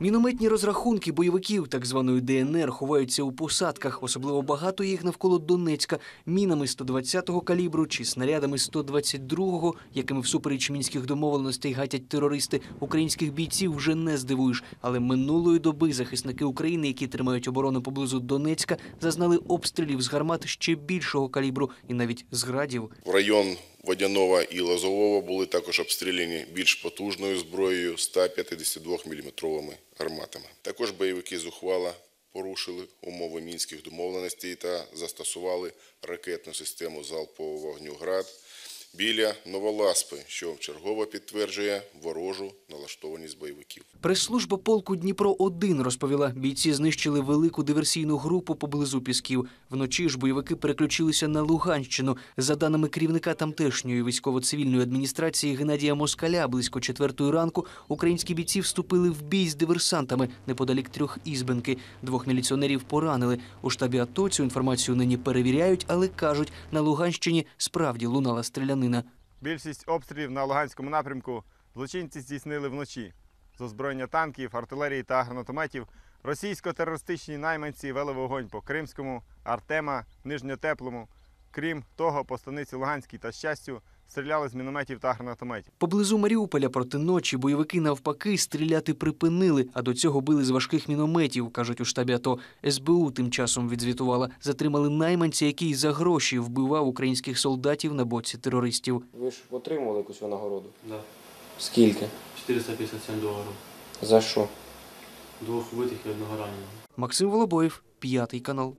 Мінометні розрахунки бойовиків так званої ДНР ховаються у посадках. Особливо багато їх навколо Донецька мінами 120-го калібру чи снарядами 122-го, якими всупереч мінських домовленостей гатять терористи. Українських бійців вже не здивуєш. Але минулої доби захисники України, які тримають оборону поблизу Донецька, зазнали обстрілів з гармат ще більшого калібру і навіть з градів. В район Водяного і Лозового були також обстріляні більш потужною зброєю 152 мм гарматами. Також бойовики зухвала порушили умови мінських домовленостей та застосували ракетну систему залпового вогню «Град» біля Новоласпи, що вчергово підтверджує ворожу налаштованість бойовиків. Прес-служба полку Дніпро 1 розповіла, бійці знищили велику диверсійну групу поблизу Пісків. Вночі ж бойовики переключилися на Луганщину. За даними керівника тамтешньої військово-цивільної адміністрації Геннадія Москаля, близько четвертої ранку українські бійці вступили в бій з диверсантами неподалік трьох ізбенки. Двох міліціонерів поранили. У штабі АТО цю інформацію нині перевіряють, але кажуть, на Луганщині справді лунала стрілянина. Більшість обстрілів на Луганському напрямку злочинці здійснили вночі. З озброєння танків, артилерії та гранатометів російсько-терористичні найманці вели вогонь по Кримському, Артема, Нижньотеплому. Крім того, по станиці Луганській та Щастю стріляли з мінометів та гранатометів. Поблизу Маріуполя проти ночі бойовики навпаки стріляти припинили, а до цього били з важких мінометів, кажуть у штабі АТО. СБУ тим часом відзвітувала. Затримали найманця, який за гроші вбивав українських солдатів на боці терористів. Ви ж отримували якусь винагороду? Да, Скільки? 457 доларів. За що? Двох вбитих і одного раненого. Максим Волобоєв, п'ятий канал.